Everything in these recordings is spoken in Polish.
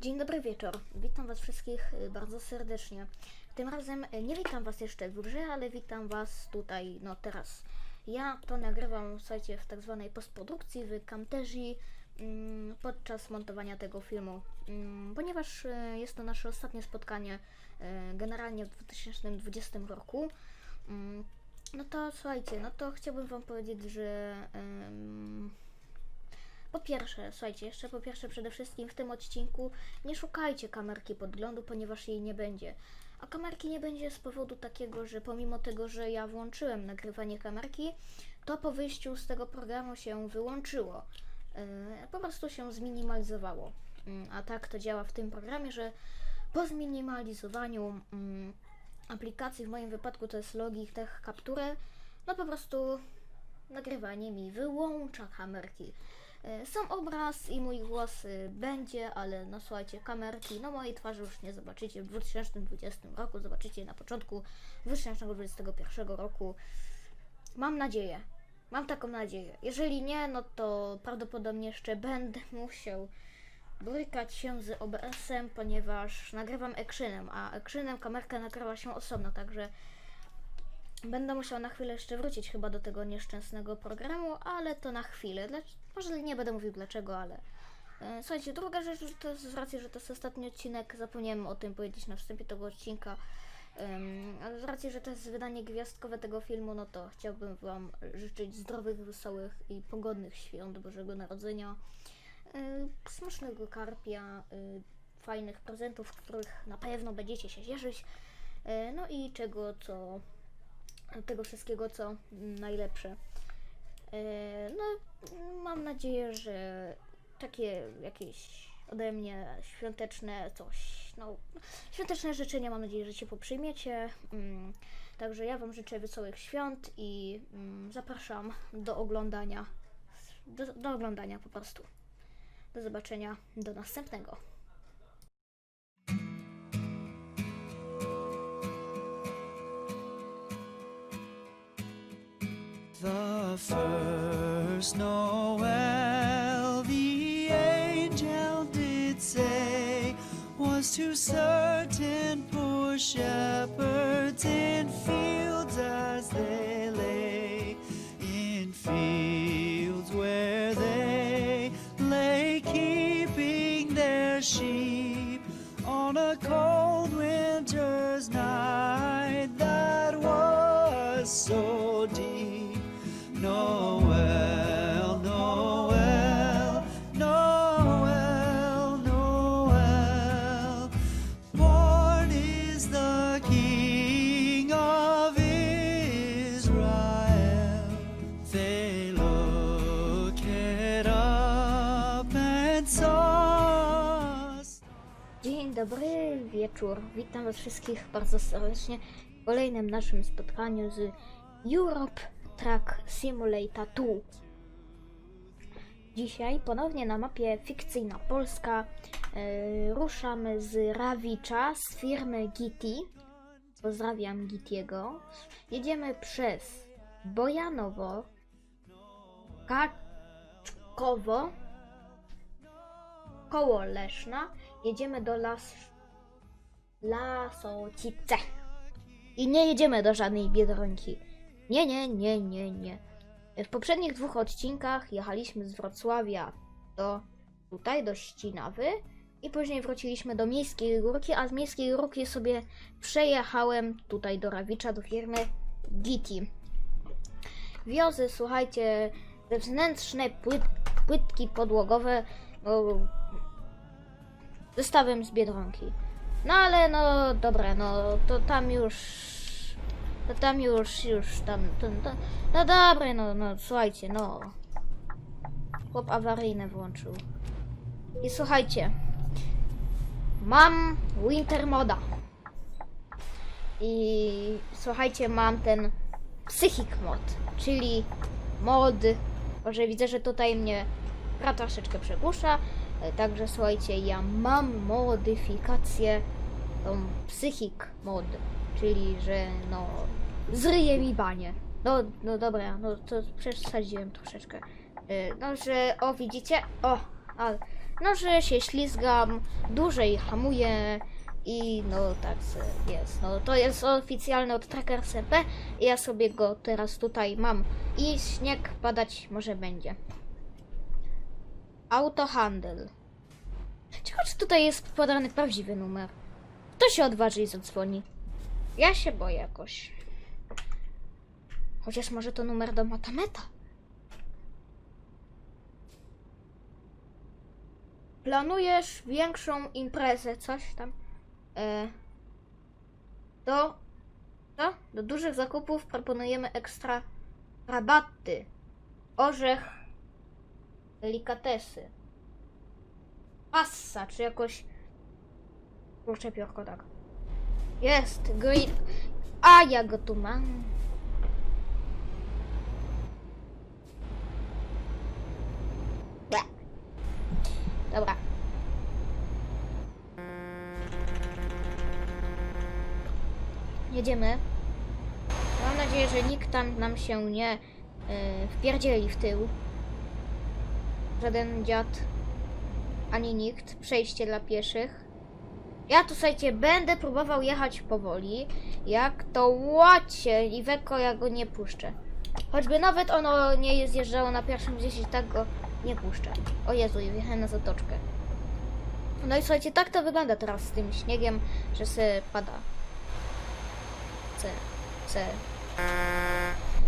Dzień dobry wieczór. Witam Was wszystkich y, bardzo serdecznie. Tym razem y, nie witam Was jeszcze w grze, ale witam Was tutaj, no teraz. Ja to nagrywam, słuchajcie, w tak zwanej postprodukcji w Camtasia mm, podczas montowania tego filmu, mm, ponieważ y, jest to nasze ostatnie spotkanie generalnie w 2020 roku. Mm, No to słuchajcie, no to chciałbym Wam powiedzieć, że po pierwsze, słuchajcie, jeszcze po pierwsze przede wszystkim w tym odcinku nie szukajcie kamerki podglądu, ponieważ jej nie będzie. A kamerki nie będzie z powodu takiego, że pomimo tego, że ja włączyłem nagrywanie kamerki, to po wyjściu z tego programu się wyłączyło. Yy, po prostu się zminimalizowało. Yy, a tak to działa w tym programie, że po zminimalizowaniu mm, aplikacji, w moim wypadku to jest Logitech Tech Capture, no po prostu nagrywanie mi wyłącza kamerki. E, Sam obraz i mój głos y, będzie, ale no słuchajcie, kamerki, no mojej twarzy już nie zobaczycie w 2020 roku, zobaczycie na początku 2021 roku. Mam nadzieję, mam taką nadzieję. Jeżeli nie, no to prawdopodobnie jeszcze będę musiał borykać się z OBS-em, ponieważ nagrywam actionem, a actionem kamerka nagrywa się osobno, także Będę musiał na chwilę jeszcze wrócić chyba do tego nieszczęsnego programu, ale to na chwilę. Dla... Może nie będę mówił dlaczego, ale. E, Słuchajcie, druga rzecz, to jest z racji, że to jest ostatni odcinek, zapomniałem o tym powiedzieć na wstępie tego odcinka. Em, ale z racji, że to jest wydanie gwiazdkowe tego filmu, no to chciałbym Wam życzyć zdrowych, wesołych i pogodnych świąt Bożego Narodzenia, e, smacznego karpia, e, fajnych prezentów, których na pewno będziecie się cieszyć, no i czego, co tego wszystkiego, co najlepsze. E, No, mam nadzieję, że takie jakieś ode mnie świąteczne coś, no, świąteczne życzenia mam nadzieję, że się poprzyjmiecie. Mm, Także ja Wam życzę wesołych świąt i mm, zapraszam do oglądania, do, do oglądania po prostu. Do zobaczenia, do następnego. The first Noel, the angel did say, was to certain poor shepherds in fields as they Dzień dobry, wieczór. Witam Was wszystkich bardzo serdecznie w kolejnym naszym spotkaniu z Europe Truck Simulator 2. Dzisiaj ponownie na mapie fikcyjna Polska e, ruszamy z Rawicza z firmy Giti. Pozdrawiam Gitiego. Jedziemy przez Bojanowo, Kaczkowo, koło Leszna. Jedziemy do Las... Lasocice. I nie jedziemy do żadnej Biedronki. Nie, nie, nie, nie, nie. W poprzednich dwóch odcinkach jechaliśmy z Wrocławia do tutaj, do Ścinawy i później wróciliśmy do Miejskiej Górki, a z Miejskiej Górki sobie przejechałem tutaj do Rawicza, do firmy Giti. Wiozę, słuchajcie, wewnętrzne płyt, płytki podłogowe, no, zestawem z Biedronki. No ale no dobra, no to tam już to tam już, już tam, tam, tam no dobra, no, no słuchajcie, no. Chłop awaryjne włączył. I słuchajcie. Mam winter moda. I słuchajcie, mam ten psychic mod, czyli mod, może widzę, że tutaj mnie gra troszeczkę przegłusza, także słuchajcie, ja mam modyfikację tą psychic mod, czyli że no zryje mi banie. No, no dobra, no to przesadziłem troszeczkę. E, No, że o widzicie, o, a, no, że się ślizgam, dłużej hamuję i no tak jest. No to jest oficjalny od Trackers CP ja sobie go teraz tutaj mam. I śnieg padać może będzie. Autohandel. Ciekawe, czy tutaj jest podany prawdziwy numer. Kto się odważy i zadzwoni? Ja się boję jakoś. Chociaż może to numer do Matameta. Planujesz większą imprezę, coś tam? E, do, co? do dużych zakupów proponujemy ekstra rabaty. Orzech, delikatesy. Passa, czy jakoś... Kurczę, piórko, tak. Jest, grill. A ja go tu mam. Dobra. Jedziemy. Mam nadzieję, że nikt tam nam się nie y, wpierdzieli w tył. Żaden dziad, ani nikt. Przejście dla pieszych. Ja tu, słuchajcie, będę próbował jechać powoli. Jak to łacie i weko ja go nie puszczę. Choćby nawet ono nie zjeżdżało na pierwszym gdzieś i tak go nie puszczę. O Jezu, i wjechałem na zatoczkę. No i słuchajcie, tak to wygląda teraz z tym śniegiem, że se pada. C, C.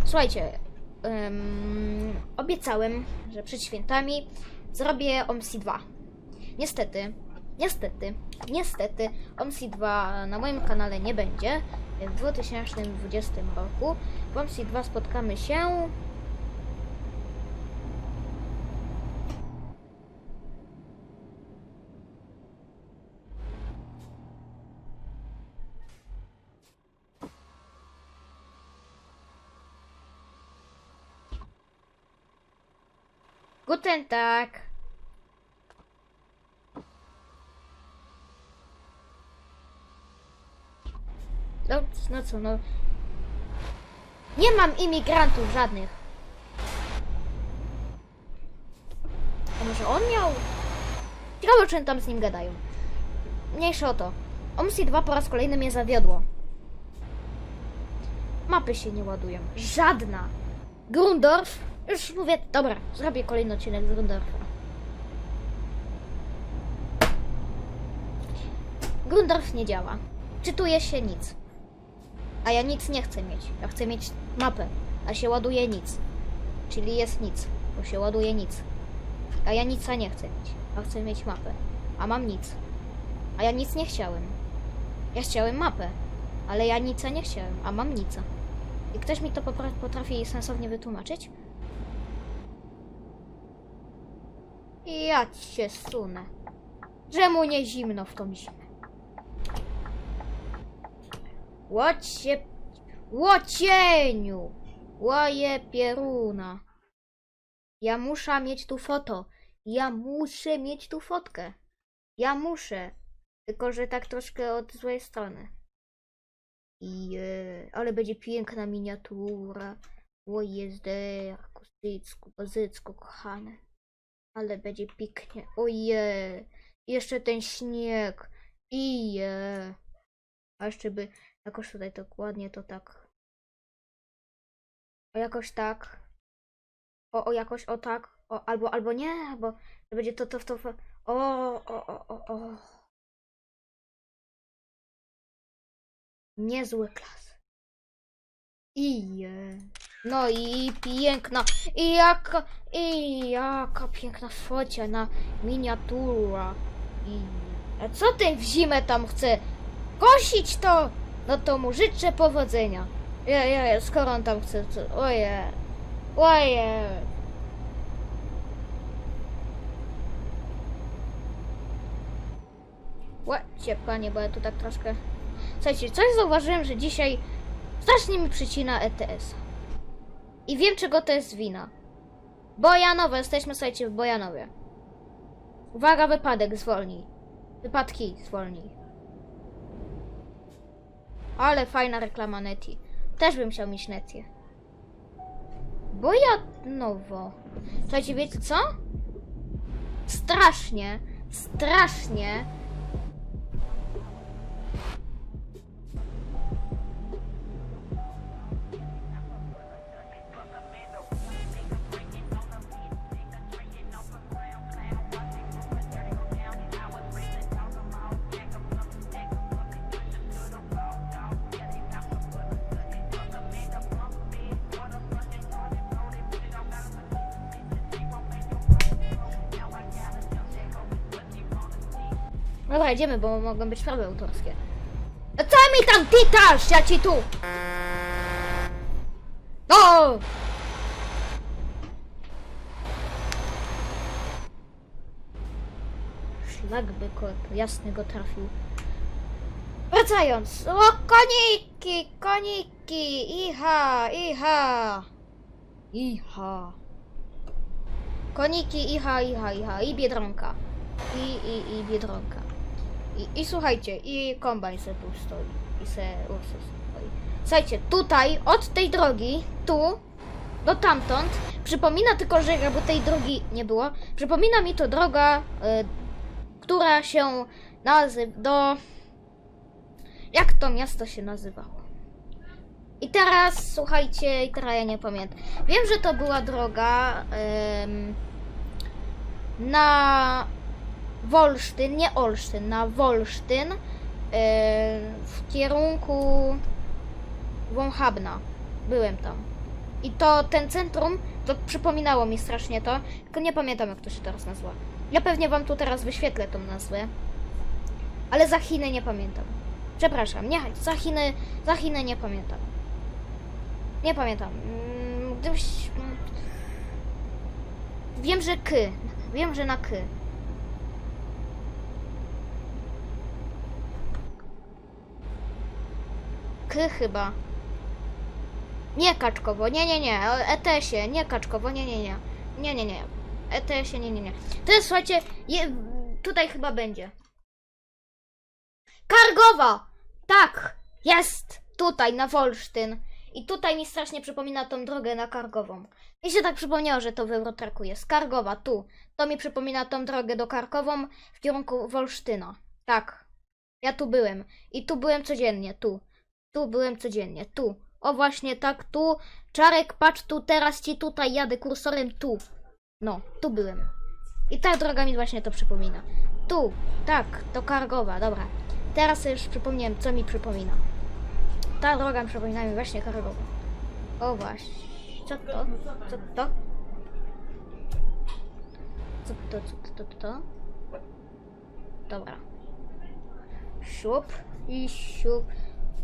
Słuchajcie, em, obiecałem, że przed świętami zrobię OMSI 2. Niestety, niestety, niestety OMSI 2 na moim kanale nie będzie w 2020 roku. W OMSI 2 spotkamy się Guten Tag. No, no co, no. Nie mam imigrantów żadnych. A może on miał? Ciekawe, czy tam z nim gadają. Mniejsze o to. OMSI 2 po raz kolejny mnie zawiodło. Mapy się nie ładują. Żadna. Grundorf. Już mówię, dobra, zrobię kolejny odcinek z Grundorfa. Grundorf nie działa. Czytuje się nic. A ja nic nie chcę mieć. Ja chcę mieć mapę, a się ładuje nic. Czyli jest nic, bo się ładuje nic. A ja nica nie chcę mieć, a chcę mieć mapę. A mam nic. A ja nic nie chciałem. Ja chciałem mapę, ale ja nica nie chciałem, a mam nica. I ktoś mi to potrafi sensownie wytłumaczyć? Ja cię sunę. Że mu nie zimno w tą zimę. Łocie... Łocieniu! Łoje pieruna. Ja muszę mieć tu foto. Ja muszę mieć tu fotkę. Ja muszę. Tylko, że tak troszkę od złej strony. I, e, ale będzie piękna miniatura. O jezderku, zycku, bozycku, kochane. Ale będzie pięknie. Oje. Jeszcze ten śnieg. Ije. A jeszcze by jakoś tutaj dokładnie to tak. O jakoś tak. O, o jakoś o tak. O, albo, albo nie, to będzie to, to, to, to. O, o, o, o, o. Niezły klas. Ije. No i piękna. I jaka, i jaka piękna focia na miniatura. I a co ten w zimę tam chce? Kosić to! No to mu życzę powodzenia. Ja, ja, ja, skoro on tam chce, oje. Oje. Łacie, panie, bo ja tu tak troszkę... Słuchajcie, coś zauważyłem, że dzisiaj strasznie mi przycina ETS. I wiem, czego to jest wina. Bojanowe, jesteśmy, słuchajcie, w Bojanowie. Uwaga, wypadek, zwolnij. Wypadki, zwolnij. Ale fajna reklama Neti. Też bym chciał mieć Netię. Bojanowo. Słuchajcie, wiecie co? strasznie, strasznie. Dobra, idziemy, bo mogą być sprawy autorskie. No co mi tam tytasz, ja ci tu! No! Szlak by ko jasny go trafił. Wracając, o koniki, koniki, iha, iha, iha. Koniki, iha, iha, iha, i biedronka. I, i, i biedronka. I, I słuchajcie, i kombajn se tu stoi. I se Ursus stoi. Słuchajcie, tutaj, od tej drogi, tu, do tamtąd, przypomina tylko, że jakby tej drogi nie było, przypomina mi to droga, y, która się nazywa, do... Jak to miasto się nazywało? I teraz, słuchajcie, i teraz ja nie pamiętam. Wiem, że to była droga em, na Wolsztyn, nie Olsztyn, na Wolsztyn e, w kierunku Wąchabna. Byłem tam. I to ten centrum, to przypominało mi strasznie to, tylko nie pamiętam jak to się teraz nazywa. Ja pewnie wam tu teraz wyświetlę tą nazwę, ale za Chiny nie pamiętam. Przepraszam, nie, za Chiny, za Chiny nie pamiętam. Nie pamiętam. Mm, Gdybyś... mm, Wiem, że K. Wiem, że na K. Chyba. Nie kaczkowo, nie, nie, nie. ETS-ie, nie kaczkowo, nie, nie, nie. Nie, nie, nie. ETS-ie, nie, nie, nie. To jest, słuchajcie, je, tutaj chyba będzie. Kargowa! Tak! Jest! Tutaj, na Wolsztyn. I tutaj mi strasznie przypomina tą drogę na Kargową. Mi się tak przypomniało, że to w Eurotraku jest. Kargowa, tu. To mi przypomina tą drogę do Karkową w kierunku Wolsztyna. Tak. Ja tu byłem. I tu byłem codziennie, tu. Tu byłem codziennie, tu. O właśnie tak, tu. Czarek, patrz tu, teraz ci tutaj jadę kursorem, tu. No, tu byłem. I ta droga mi właśnie to przypomina. Tu, tak, to Kargowa, dobra. Teraz już przypomniałem, co mi przypomina. Ta droga przypomina mi właśnie Kargową. O właśnie. Co to? Co to? Co to, co to, co to? Dobra. Siup i siup.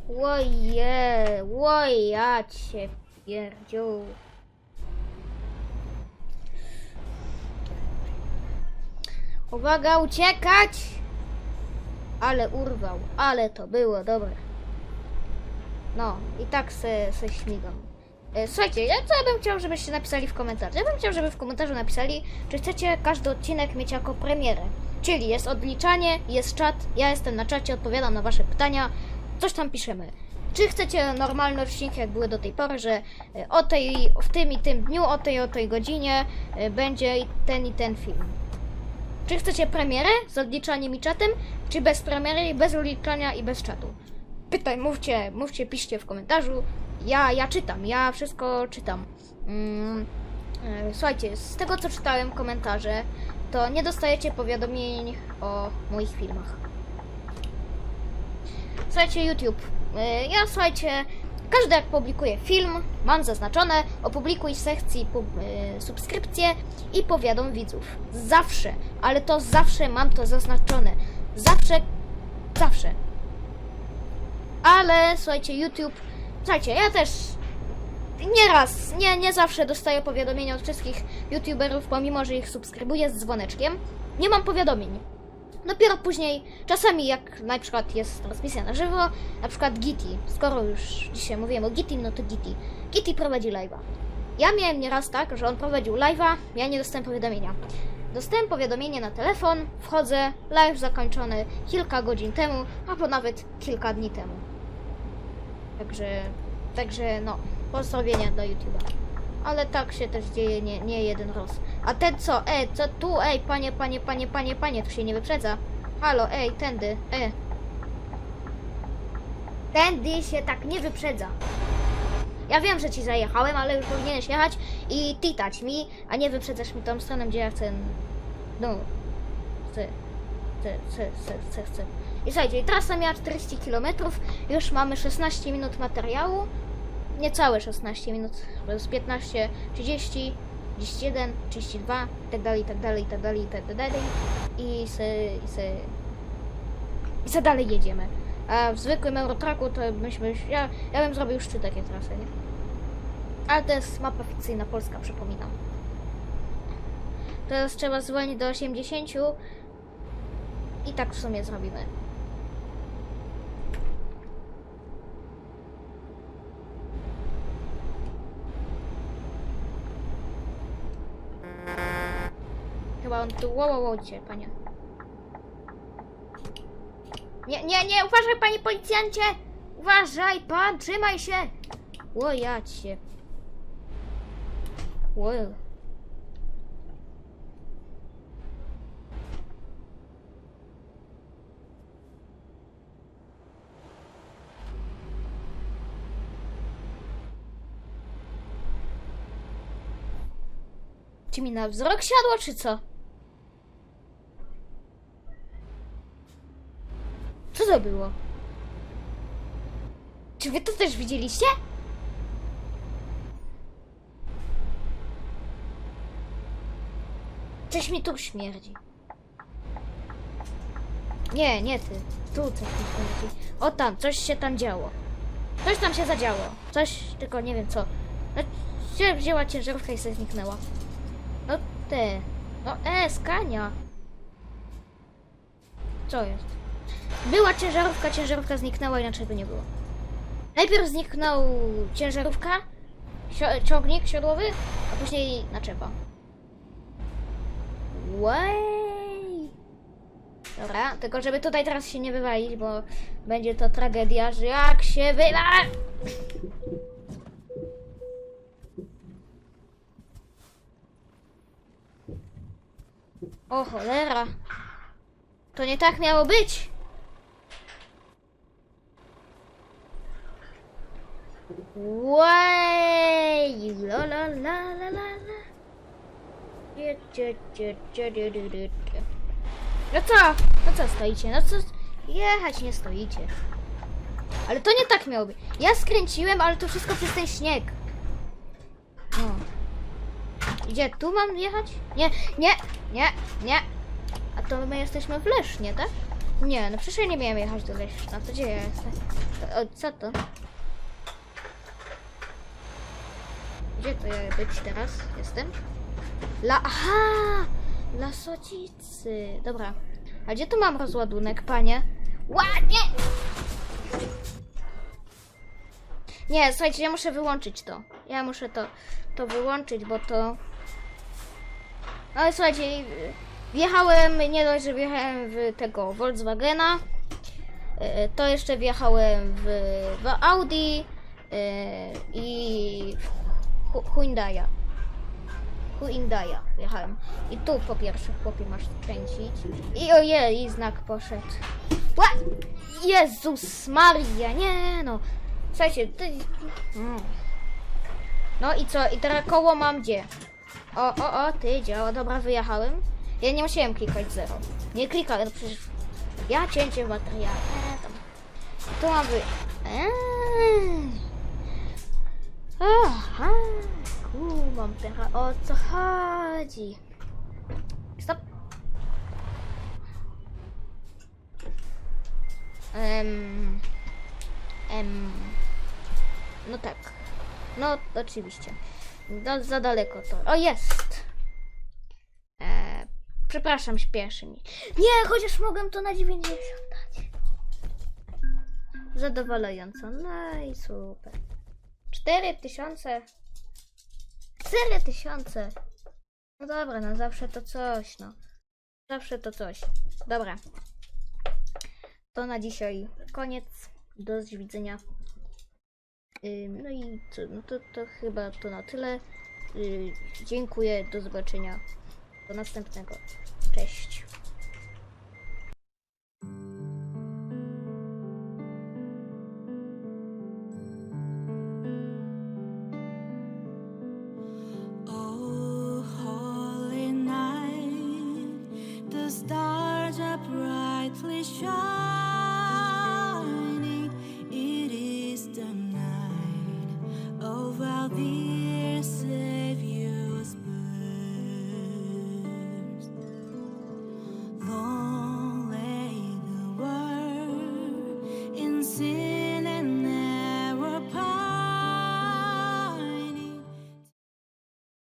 Łoje, łoja cię pierdziu. Uwaga, uciekać! Ale urwał, ale to było dobre. No, i tak se, se śmigam. E, Słuchajcie, ja co bym chciał, żebyście napisali w komentarzu? Ja bym chciał, żeby w komentarzu napisali, czy chcecie każdy odcinek mieć jako premierę. Czyli jest odliczanie, jest czat, ja jestem na czacie, odpowiadam na wasze pytania, coś tam piszemy. Czy chcecie normalne odcinki, jak były do tej pory, że e, o tej, w tym i tym dniu, o tej, o tej godzinie e, będzie ten i ten film. Czy chcecie premierę z odliczaniem i czatem, czy bez premiery, bez odliczania i bez czatu? Pytaj, mówcie, mówcie, piszcie w komentarzu. Ja, ja czytam, ja wszystko czytam. Mm, e, słuchajcie, z tego co czytałem komentarze, to nie dostajecie powiadomień o moich filmach. Słuchajcie, YouTube. e, Ja słuchajcie, każdy jak publikuje film, mam zaznaczone, opublikuj w sekcji pub, e, subskrypcje i powiadom widzów. Zawsze, ale to zawsze mam to zaznaczone. Zawsze, zawsze. Ale słuchajcie, YouTube. Słuchajcie, ja też nieraz, nie, nie zawsze dostaję powiadomienia od wszystkich YouTuberów, pomimo że ich subskrybuję z dzwoneczkiem. Nie mam powiadomień. Dopiero później, czasami jak na przykład jest transmisja na żywo, na przykład Giti, skoro już dzisiaj mówiłem o Giti, no to Giti. Giti prowadzi live'a. Ja miałem nieraz tak, że on prowadził live'a, ja nie dostałem powiadomienia. Dostałem powiadomienie na telefon, wchodzę, live zakończony kilka godzin temu, albo nawet kilka dni temu. Także, także no, pozdrowienia do YouTube'a. Ale tak się też dzieje nie, nie jeden raz. A ten co? E, co tu? Ej, panie, panie, panie, panie, panie, tu się nie wyprzedza. Halo, ej, tędy, e. Tędy się tak nie wyprzedza. Ja wiem, że ci zajechałem, ale już powinieneś jechać i titać mi, a nie wyprzedzasz mi tą stronę, gdzie ja chcę. No. Chcę. Chcę, chcę, chcę, chcę, chcę. I słuchajcie, trasa miała 40 km, już mamy 16 minut materiału. Niecałe 16 minut, to jest 15, 30, 31, 32, i tak dalej, tak dalej, tak dalej, tak dalej. I se, i se, i se dalej jedziemy. A w zwykłym Eurotraku to myśmy, ja, ja bym zrobił już trzy takie trasy, nie? Ale to jest mapa fikcyjna polska, przypominam. Teraz trzeba zwolnić do 80 i tak w sumie zrobimy. On tu... Wow, wow, wow, panie. Nie, nie, nie, uważaj, panie policjancie! Uważaj, pan, trzymaj się! O, ja cię. Wow. Ci mi na wzrok siadło, czy co? To było? Czy wy to też widzieliście? Coś mi tu śmierdzi. Nie, nie ty. Tu coś mi śmierdzi. O tam, coś się tam działo. Coś tam się zadziało. Coś, tylko nie wiem co. No, się wzięła ciężarówka i sobie zniknęła. No ty. No e, skania. Co jest? Była ciężarówka, ciężarówka zniknęła, inaczej by nie było. Najpierw zniknął ciężarówka, ciągnik siodłowy, a później naczepa. Way. Dobra, tylko żeby tutaj teraz się nie wywalić, bo będzie to tragedia, że jak się wywa... O cholera. To nie tak miało być. Way, la la la la la la. No co? No co stoicie? No co? Jechać nie stoicie. Ale to nie tak miało być. Ja skręciłem, ale to wszystko przez ten śnieg. No. Gdzie? Tu mam jechać? Nie, nie, nie, nie. A to my jesteśmy w Lesznie, tak? Nie, no przecież ja nie miałem jechać do Leszna. To gdzie ja jestem? Co to? Gdzie to ja być teraz? Jestem? La... Aha! La Socicy. Dobra. A gdzie tu mam rozładunek, panie? Ładnie! Nie, słuchajcie, ja muszę wyłączyć to. Ja muszę to, to wyłączyć, bo to... Ale słuchajcie, wjechałem, nie dość, że wjechałem w tego Volkswagena, e, to jeszcze wjechałem w, w Audi e, i Hyundai'a. Hyundai'a wjechałem. I tu po pierwsze, chłopie, masz kręcić. I ojej, i znak poszedł. Ła! Jezus Maria, nie no. Słuchajcie, ty... Mm. No i co? I teraz koło mam gdzie? O, o, o, ty działa, dobra, wyjechałem. Ja nie musiałem klikać zero. Nie klikałem, no przecież ja cięcie w materiale. E, tam. Tu mam wy... Eee. Aha, kumam teraz o co chodzi. Stop. Em, em, no tak. No, oczywiście. Do, za daleko to. O, jest! E, przepraszam, śpieszy mi. Nie, chociaż mogę to na 90 dać. Zadowalająco. No i super. 4000. 4000. No dobra, no zawsze to coś, no. Zawsze to coś. Dobra. To na dzisiaj koniec. Do widzenia. Ym, No i co, no to, to chyba to na tyle. Yy, dziękuję, do zobaczenia. Do następnego. Cześć.